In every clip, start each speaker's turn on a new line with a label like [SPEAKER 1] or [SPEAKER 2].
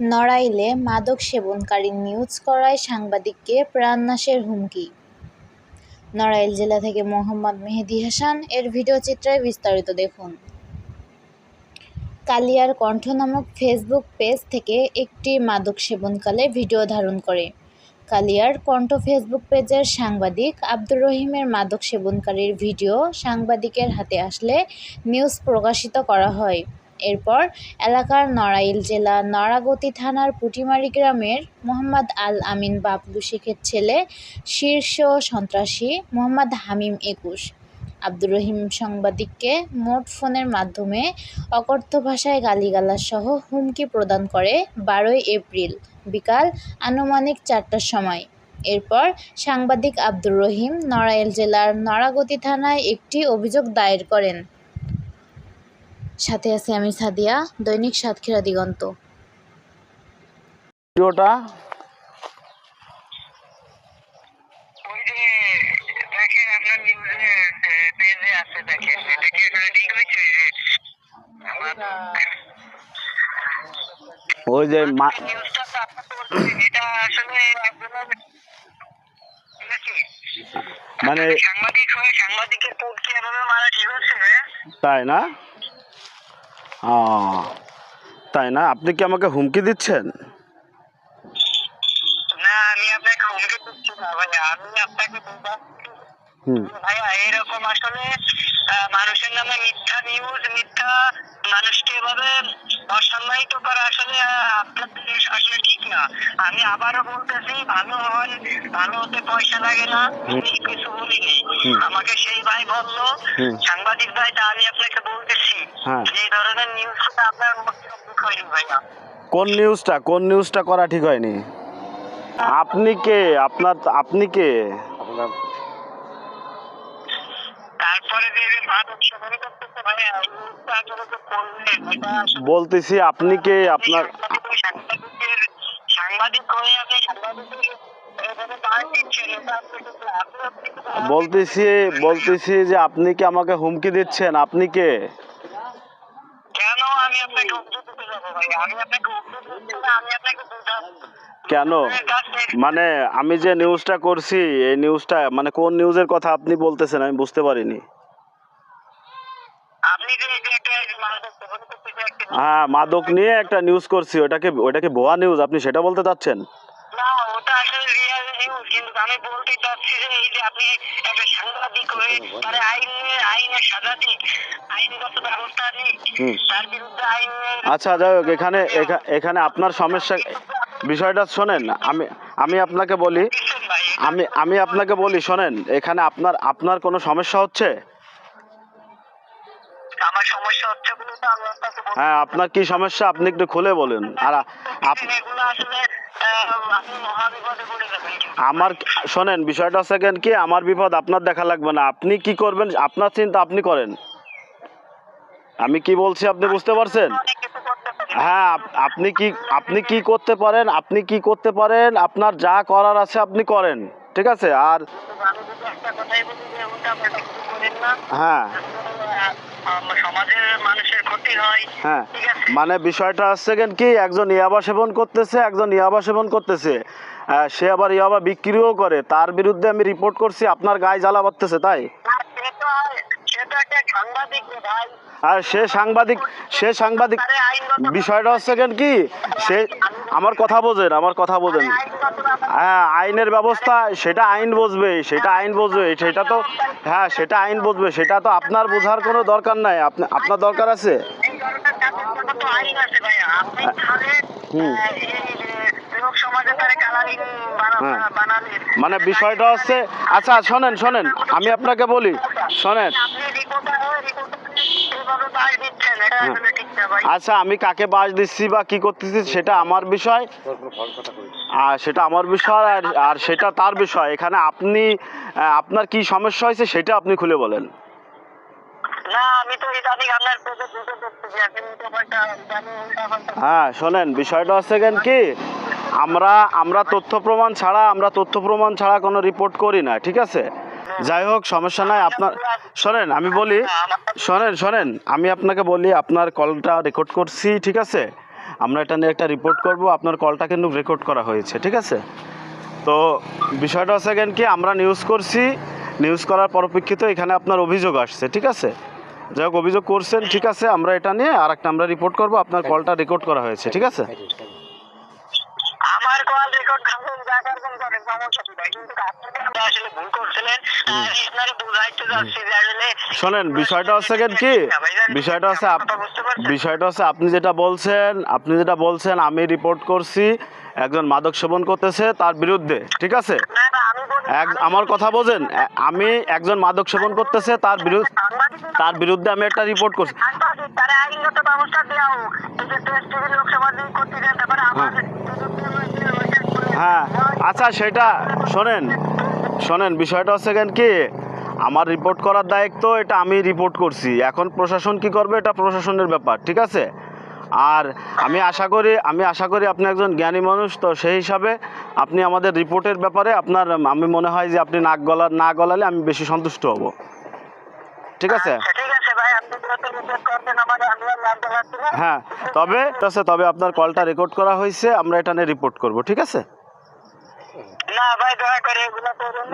[SPEAKER 1] নড়াইলে মাদক সেবনকারী নিউজ করায় সাংবাদিককে প্রাণনাশের হুমকি। নড়াইল জেলা থেকে মোহাম্মদ মেহেদি হাসান, এর ভিডিওচিত্রে বিস্তারিত দেখুন। কালিয়ার কণ্ঠ নামক ফেসবুক পেজ থেকে একটি মাদক সেবনকালে ভিডিও ধারণ করে। কালিয়ার কণ্ঠ ফেসবুক পেজের সাংবাদিক আব্দুর রহিমের মাদক সেবনকারীর ভিডিও সাংবাদিকের হাতে আসলে নিউজ প্রকাশিত করা হয়। এরপর এলাকার নড়াইল জেলা নড়াগতি থানার পুটিমারি গ্রামের মোহাম্মদ আল আমিন বাবলু শেখের ছেলে, শীর্ষ সন্ত্রাসী মোহাম্মদ হামিম একুশ। আব্দুর রহিম সাংবাদিককে মোট ফোনের মাধ্যমে অকথ্য ভাষায় গালিগালাজ সহ হুমকি প্রদান করে বারোই এপ্রিল বিকাল আনুমানিক চারটার সময়। এরপর সাংবাদিক আব্দুর রহিম নড়াইল জেলার নড়াগতি থানায় একটি অভিযোগ দায়ের করেন। সাথে আছি আমি সাদিয়া দৈনিক সাতক্ষীরা দিগন্ত।
[SPEAKER 2] ভিডিওটা
[SPEAKER 3] ওই যে দেখেন আপনার নিউজে পেজে আছে দেখেন। এটা কি আসলে ঠিক হয়েছে
[SPEAKER 2] ওই যে? মা-
[SPEAKER 3] নিউজটা তো আপনি বলছেন এটা আসলে
[SPEAKER 2] মানে
[SPEAKER 3] সাংবাদিক হয়ে সাংবাদিকের এভাবে মারা ঠিক হচ্ছে
[SPEAKER 2] তাই না? তাই না? আপনি কি আমাকে হুমকি দিচ্ছেন?
[SPEAKER 3] না, আমি আপনাকে হুমকি দিচ্ছি না, ভাই। আমি আপনাকে ভাইয়া এরকম আসলে মানুষের নামে মিথ্যা নিউজ মিথ্যা মানুষকে এভাবে অসম্মানিত করা আসলে আপনাদের আসলে ঠিক না। আমি আবারও বলতেছি ভালো হন ভালো হতে পয়সা লাগে না আমি কিছু বলিনি আমাকে সেই ভাই বলল সাংবাদিক ভাই তা আমি আপনাকে বলতেছি
[SPEAKER 2] হ্যাঁ।
[SPEAKER 3] যে এই ধরনের নিউজ আপনার হয়নি ভাইয়া।
[SPEAKER 2] কোন নিউজটা কোন নিউজটা করা ঠিক হয়নি? আপনি কে? আপনার আপনি কে? বলতেছি, আপনি কে? আপনার বলতেছি বলতেছি যে আপনি কি আমাকে হুমকি দিচ্ছেন? আপনি কে?
[SPEAKER 3] কেন?
[SPEAKER 2] মানে আমি যে নিউজটা করছি, এই নিউজটা মানে কোন নিউজের কথা আপনি বলতেছেন আমি বুঝতে পারিনি
[SPEAKER 3] আপনি যে এই যে একটা মাদক সেবন করতেছে একটা
[SPEAKER 2] হ্যাঁ মাদক নিয়ে একটা নিউজ করছি ওটাকে ওটাকে ভুয়া নিউজ আপনি সেটা বলতে চাচ্ছেন?
[SPEAKER 3] না ওটা আসলে রিয়াল নিউজ কিন্তু আমি বলতে চাচ্ছি যে এই যে আপনি একটা সাংবাদিক হয়ে তার আইনে আইনের সাজা দিক আইনগত ব্যবস্থা নিক তার বিরুদ্ধে আইনের
[SPEAKER 2] আচ্ছা যাই হোক এখানে এখা- এখানে আপনার সমস্যা বিষয়টা শোনেন আমি আমি আপনাকে বলি আমি আমি আপনাকে বলি শোনেন এখানে আপনার আপনার কোনো সমস্যা হচ্ছে? হ্যাঁ আপনার কি সমস্যা? আপনি একটু খুলে বলেন। আর। আমার শোনেন, বিষয়টা সেকেন্ড কি, আমার বিপদ আপনার দেখা লাগবে না। আপনি কি করবেন? আপনার চিন্তা আপনি করেন। আমি কি বলছি আপনি বুঝতে পারছেন। হ্যাঁ আপনি কি আপনি কি করতে পারেন? আপনি কি করতে পারেন? আপনার যা করার আছে আপনি করেন। ঠিক আছে? আর হ্যাঁ।
[SPEAKER 3] সমাজের মানুষের হয়।
[SPEAKER 2] মানে বিষয়টা হচ্ছে কেন কি একজন ইয়াবা সেবন করতেছে একজন ইয়াবা সেবন করতেছে। সে আবার ইয়াবা বিক্রিও করে। তার বিরুদ্ধে আমি রিপোর্ট করছি আপনার গায়ে জ্বালা বাড়তেছে তাই?
[SPEAKER 3] আর সে সাংবাদিক
[SPEAKER 2] সে সাংবাদিক বিষয়টা হচ্ছে কেন কি? সে আমার কথা বোঝেন আমার কথা বোঝেন। হ্যাঁ আইনের ব্যবস্থা সেটা আইন বুঝবে সেটা আইন বুঝবে সেটা তো হ্যাঁ সেটা আইন বুঝবে সেটা তো আপনার বোঝার কোনো দরকার নাই। আপনি- আপনার দরকার আছে?
[SPEAKER 3] তাহলে
[SPEAKER 2] হুম। হ্যাঁ। মানে বিষয়টা হচ্ছে আচ্ছা শোনেন শোনেন আমি আপনাকে বলি শোনেন
[SPEAKER 3] আপনি রিপোর্টার হয়ে রিপোর্টার এভাবে বাস দিচ্ছেন এটা
[SPEAKER 2] হ্যাঁ।
[SPEAKER 3] আসলে ঠিক না ভাই
[SPEAKER 2] আচ্ছা আমি কাকে বাস দিচ্ছি বা কি করতেছি সেটা আমার বিষয়। আর সেটা আমার বিষয় আর আর সেটা তার বিষয়। এখানে আপনি আপনার কি সমস্যা হয়েছে সেটা আপনি খুলে বলেন। হ্যাঁ শোনেন বিষয়টা হচ্ছে কেন কি? আমরা আমরা তথ্য প্রমাণ ছাড়া আমরা তথ্য প্রমাণ ছাড়া কোনো রিপোর্ট করি না ঠিক আছে? যাই হোক, সমস্যা নাই, আপনার শোনেন আমি বলি শোনেন শোনেন আমি আপনাকে বলি, আপনার কলটা রেকর্ড করছি, ঠিক আছে? আমরা এটা নিয়ে একটা রিপোর্ট করব, আপনার কলটা কিন্তু রেকর্ড করা হয়েছে, ঠিক আছে? তো বিষয়টা হচ্ছে কেন কি, আমরা নিউজ করছি নিউজ করার পরিপ্রেক্ষিতে এখানে আপনার অভিযোগ আসছে, ঠিক আছে? যাই হোক, অভিযোগ করছেন, ঠিক আছে, আমরা এটা নিয়ে আর একটা আমরা রিপোর্ট করব, আপনার কলটা রেকর্ড করা হয়েছে, ঠিক আছে
[SPEAKER 3] আমার কল রেকর্ড থাকুন যা করবেন করেন সমস্যা কি ভাই কিন্তু আপনি আসলে ভুল করছিলেন আর আপনারা বুঝাইতে যাচ্ছি যে আসলে
[SPEAKER 2] শোনেন, বিষয়টা হচ্ছে কি? বিষয়টা হচ্ছে? বিষয়টা হচ্ছে আপনি যেটা বলছেন, আপনি যেটা বলছেন, আমি রিপোর্ট করছি, একজন মাদক সেবন করতেছে তার বিরুদ্ধে, ঠিক আছে? এক আমার কথা বোঝেন আমি একজন মাদক সেবন করতেছে তার বিরুদ্ধে তার বিরুদ্ধে আমি একটা রিপোর্ট করছি। হ্যাঁ। আচ্ছা সেটা শোনেন শোনেন বিষয়টা হচ্ছে কেন কি আমার রিপোর্ট করার দায়িত্ব এটা আমি রিপোর্ট করছি। এখন প্রশাসন কি করবে এটা প্রশাসনের ব্যাপার ঠিক আছে? আর আমি আশা করি আমি আশা করি আপনি একজন জ্ঞানী মানুষ তো সেই হিসাবে আপনি আমাদের রিপোর্টের ব্যাপারে আপনার আমি মনে হয় যে আপনি নাক গলা না গলালে আমি বেশি সন্তুষ্ট হব। ঠিক আছে?
[SPEAKER 3] আচ্ছা,
[SPEAKER 2] হ্যাঁ তবে ঠিক আছে তবে আপনার কলটা রেকর্ড করা হয়েছে আমরা এটা নিয়ে রিপোর্ট করব ঠিক আছে
[SPEAKER 3] না ভাই দয়া করে এগুলো করুন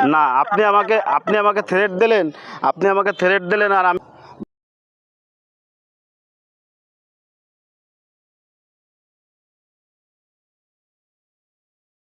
[SPEAKER 2] না আপনি আমাকে আপনি আমাকে থ্রেট দিলেন আপনি আমাকে থ্রেট দিলেন আর আমি